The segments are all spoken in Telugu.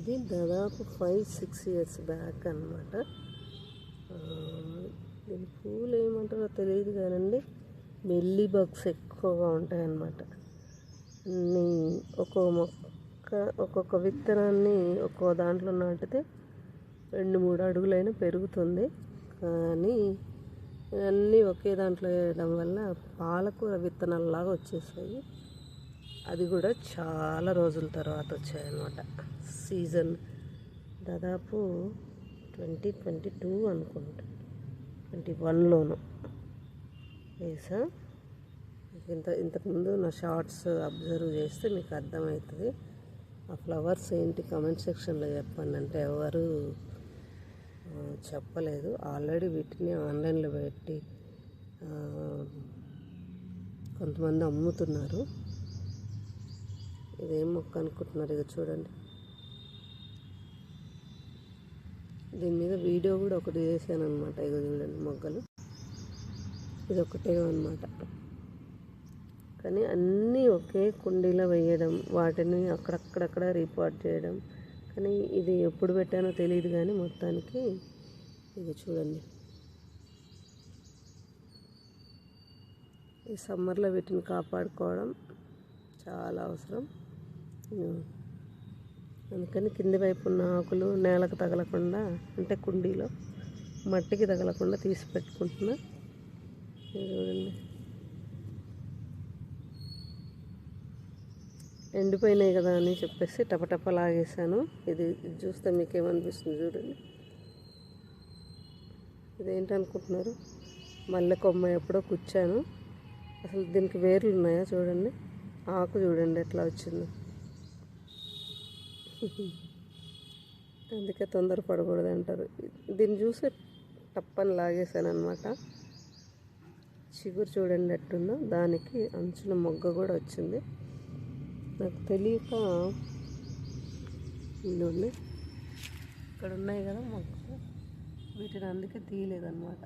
ఇది దాదాపు ఫైవ్ సిక్స్ ఇయర్స్ బ్యాక్ అనమాట దీని పూలు ఏమంటారో తెలియదు కానండి. మెల్లి బగ్స్ ఎక్కువగా ఉంటాయన్నమాట. ఒక్కో మొక్క ఒక్కొక్క విత్తనాన్ని ఒక్కో దాంట్లో నాటితే రెండు మూడు అడుగులైనా పెరుగుతుంది. కానీ అన్నీ ఒకే దాంట్లో వేయడం వల్ల పాలకూర విత్తనాలలాగా వచ్చేసాయి. అది కూడా చాలా రోజుల తర్వాత వచ్చాయన్నమాట. సీజన్ దాదాపు ట్వంటీ ట్వంటీ టూ అనుకుంటా. ట్వంటీ వన్లోను. వేసా? ఇంత ఇంతకుముందు నా షార్ట్స్ అబ్జర్వ్ చేస్తే మీకు అర్థమవుతుంది. ఆ ఫ్లవర్స్ ఏంటి కమెంట్ సెక్షన్లో చెప్పండి. అంటే ఎవరు చెప్పలేదు. ఆల్రెడీ వీటిని ఆన్లైన్లో పెట్టి కొంతమంది అమ్ముతున్నారు. ఇదేం మొక్క అనుకుంటున్నారు ఇక చూడండి. దీని మీద వీడియో కూడా ఒకటి చేశాను అనమాట ఇక చూడండి మొగ్గలు. ఇది ఒకటే అనమాట కానీ అన్నీ ఒకే కుండీలో వేయడం వాటిని అక్కడక్కడక్కడ రిపోర్ట్ చేయడం. కానీ ఇది ఎప్పుడు పెట్టానో తెలియదు కానీ మొత్తానికి ఇది చూడండి. ఈ సమ్మర్లో వీటిని కాపాడుకోవడం చాలా అవసరం. అందుకని కింది వైపు ఉన్న ఆకులు నేలకు తగలకుండా అంటే కుండీలో మట్టికి తగలకుండా తీసి పెట్టుకుంటున్నా. చూడండి. ఎండిపోయినాయి కదా అని చెప్పేసి టపటప లాగేశాను. ఇది చూస్తే మీకు ఏమనిపిస్తుంది చూడండి. ఇదేంటనుకుంటున్నారు? మల్లె కొమ్మ ఎప్పుడో కుచ్చాను. అసలు దీనికి వేర్లు ఉన్నాయా చూడండి. ఆకు చూడండి ఎట్లా వచ్చిందో. అందుకే తొందరపడకూడదు అంటారు. దీన్ని చూసి టప్పని లాగేశాను అనమాట చిగురు చూడండి ఎట్టుందో. దానికి అంచున మొగ్గ కూడా వచ్చింది. నాకు తెలియక ఇల్లుండి ఇక్కడ ఉన్నాయి కదా మొగ్గ వీటిని అందుకే తీయలేదన్నమాట.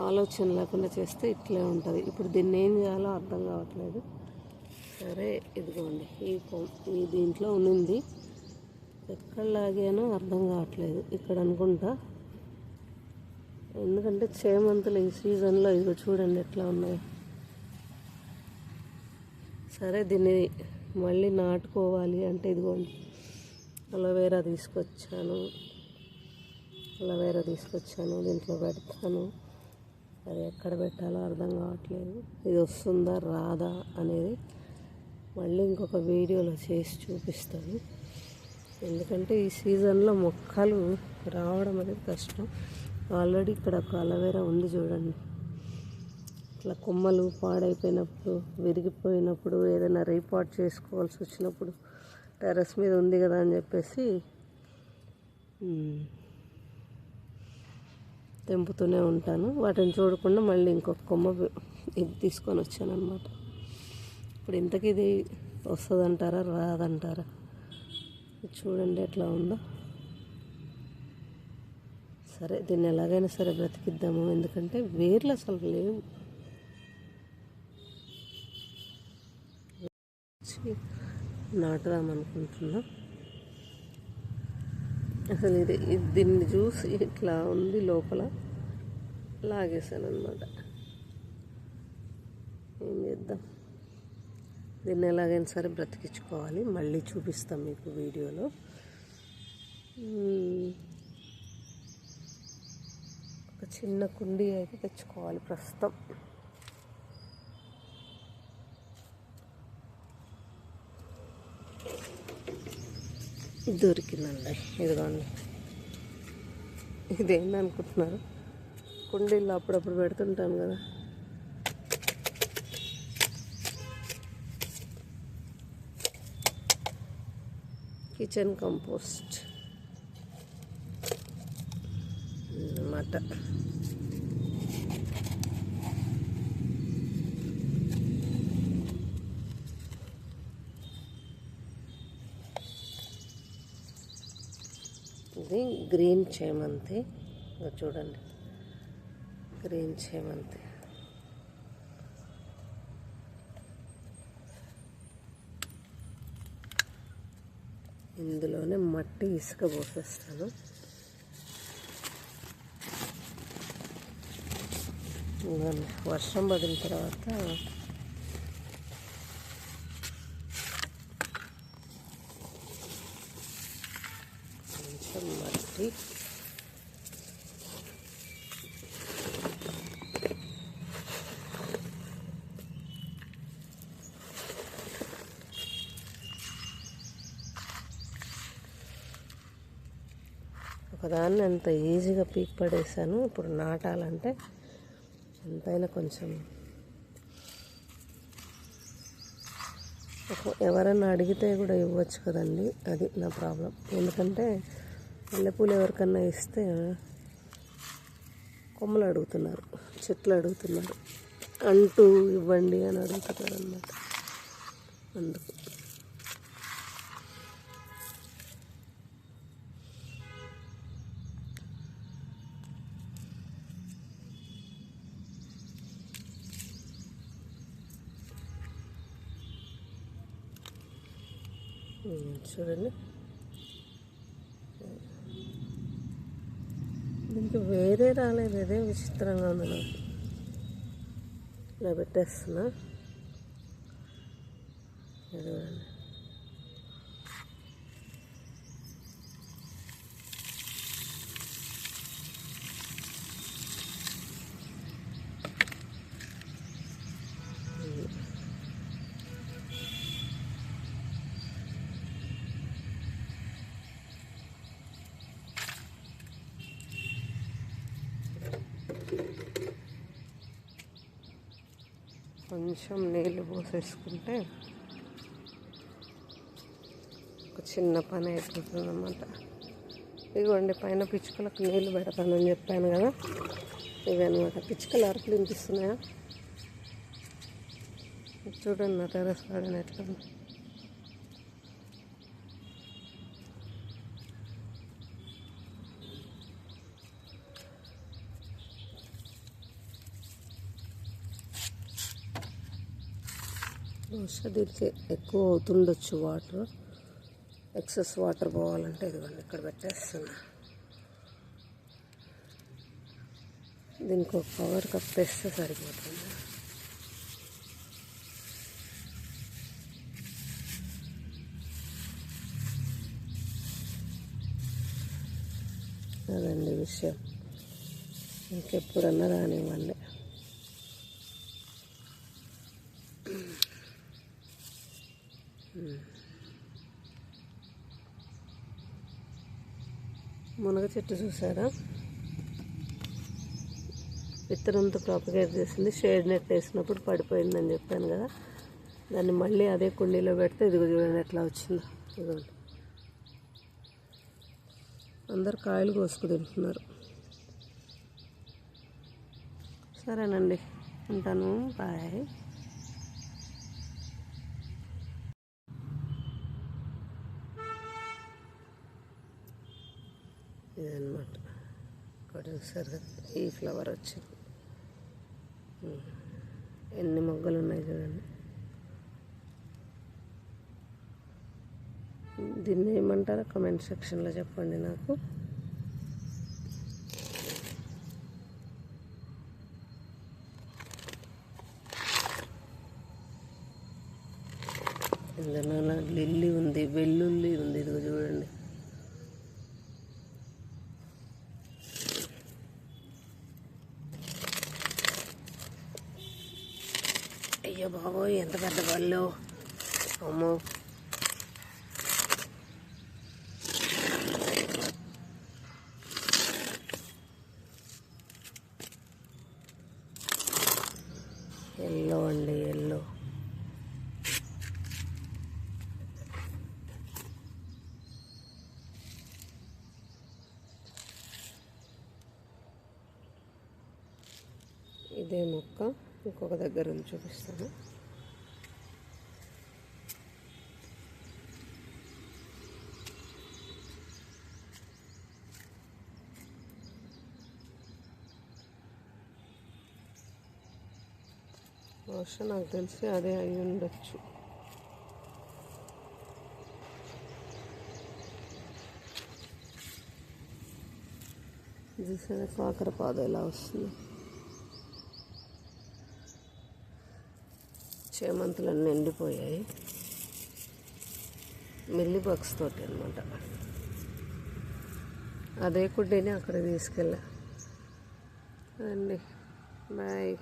ఆలోచన లేకుండా చేస్తే ఇట్లే ఉంటుంది. ఇప్పుడు దీన్ని ఏం చేయాలో అర్థం కావట్లేదు. సరే ఇదిగోండి. ఈ ఈ దీంట్లో ఉన్నింది ఎక్కడ లాగానో అర్థం కావట్లేదు. ఇక్కడ అనుకుంటా. ఎందుకంటే చేమంతులు ఈ సీజన్లో ఇదిగో చూడండి ఎట్లా ఉన్నాయి. సరే దీన్ని మళ్ళీ నాటుకోవాలి అంటే ఇదిగోండి. అలోవేరా తీసుకొచ్చాను. అలోవేరా తీసుకొచ్చాను. దీంట్లో పెడతాను. అది ఎక్కడ పెట్టాలో అర్థం కావట్లేదు. ఇది వస్తుందా రాదా అనేది మళ్ళీ ఇంకొక వీడియోలో చేసి చూపిస్తాను. ఎందుకంటే ఈ సీజన్లో మొక్కలు రావడం అనేది కష్టం. ఆల్రెడీ ఇక్కడ ఒక అలవేరా ఉంది చూడండి. ఇట్లా కొమ్మలు పాడైపోయినప్పుడు విరిగిపోయినప్పుడు ఏదైనా రీపాట్ చేసుకోవాల్సి వచ్చినప్పుడు టెర్రస్ మీద ఉంది కదా అని చెప్పేసి తెంపుతూనే ఉంటాను. వాటిని చూడకుండా మళ్ళీ ఇంకొక కొమ్మ ఇది తీసుకొని వచ్చాను అనమాట ఇప్పుడు ఇంతకీ ఇది వస్తుందంటారా? రాదంటారా? చూడండి ఎట్లా ఉందో. సరే దీన్ని ఎలాగైనా సరే బ్రతికిద్దాము. ఎందుకంటే వేర్లు అసలు లేవు. నాటుదాం అనుకుంటున్నా. అసలు ఇది దీన్ని చూసి ఇట్లా ఉంది లోపల. లాగేశాను అనమాట ఏం చేద్దాం? దీన్ని ఎలాగైనా సరే బ్రతికించుకోవాలి. మళ్ళీ చూపిస్తాం మీకు వీడియోలో. ఒక చిన్న కుండీ అయితే తెచ్చుకోవాలి ప్రస్తుతం. దొరికిందండి. ఇదిగోండి. ఇదేంటి అనుకుంటున్నారు? కుండీల్లో అప్పుడప్పుడు పెడుతుంటాను కదా. Kitchen compost. అన్నమాట ఇది గ్రీన్ చేమంతి. చూడండి. గ్రీన్ చేమంతి. ఇందులోనే మట్టి ఇసుక పోసేస్తాను. వర్షం పడిన తర్వాత ఒకటి. ఒకదాన్ని అంత ఈజీగా పీక్ పడేసాను. ఇప్పుడు నాటాలంటే ఎంతైనా కొంచెం ఎవరన్నా అడిగితే కూడా ఇవ్వచ్చు కదండి. అది నా ప్రాబ్లం. ఎందుకంటే మల్లెపూలు ఎవరికన్నా ఇస్తే కొమ్మలు అడుగుతున్నారు చెట్లు అడుగుతున్నారు. అంటూ ఇవ్వండి అని అడుగుతున్నారు అన్నమాట అందుకు చూడండి దీనికి వేరే రాలేదు ఇదే విచిత్రంగా ఉంది నాకు. ఇలా పెట్టేస్తున్నా. ఇది చూడండి కొంచెం నీళ్ళు పోసేసుకుంటే ఒక చిన్న పని అయిపోతుంది అన్నమాట ఇదిగోండి పైన పిచ్చుకలకు నీళ్ళు పెడతానని చెప్పాను కదా. ఇవన్నమాట పిచ్చుకలు అరకులు వినిపిస్తున్నాయా? చూడండి నా టెరస్ గార్డెన్ ఎట్లా బహుశా దీనికి ఎక్కువ అవుతుండొచ్చు వాటర్. ఎక్సెస్ వాటర్ పోవాలంటే ఇదిగోండి ఇక్కడ పెట్టేస్తున్నా. దీనికి ఒక కవర్ కప్పేస్తే సరిపోతుంది. అదండి విషయం. ఇంకెప్పుడన్నా రానివ్వండి. చెట్టు చూసారా? విత్తనంతో ప్రాపగేట్ చేసింది. షేడ్ నెట్ వేసినప్పుడు పడిపోయిందని చెప్పాను కదా. దాన్ని మళ్ళీ అదే కుండీలో పెడితే ఇదిగో చూడండి ఎట్లా వచ్చిందో. ఇదిగోండి. అందరు కాయలు కోసుకు తింటున్నారు. సరేనండి. ఉంటాను. బాయ్ ఇదన్నమాట. ఇక్కడ సరే ఈ ఫ్లవర్ వచ్చింది. ఎన్ని మొగ్గలు ఉన్నాయి చూడండి. దీన్ని ఏమంటారో కమెంట్ సెక్షన్లో చెప్పండి నాకు. ఇందులో లిల్లీ ఉంది వెల్లుల్లి ఉంది ఇదిగో చూడండి. అయ్యో బాబోయ్ ఎంత పెద్ద పళ్ళు. అమ్మో. ఎల్లో అండి ఎల్లో. ఇదే మొక్క. ఇంకొక దగ్గర నుంచి చూపిస్తాను. బహుశా నాకు తెలిసి అదే అయి ఉండొచ్చు. చూసారా కాకర పాదు ఎలా వస్తుంది? చేమంతులన్నీ ఎండిపోయాయి మిల్లి బాక్స్ తోటి అనమాట అదే కుడ్డీని అక్కడ తీసుకెళ్ళా. అండి బాయ్.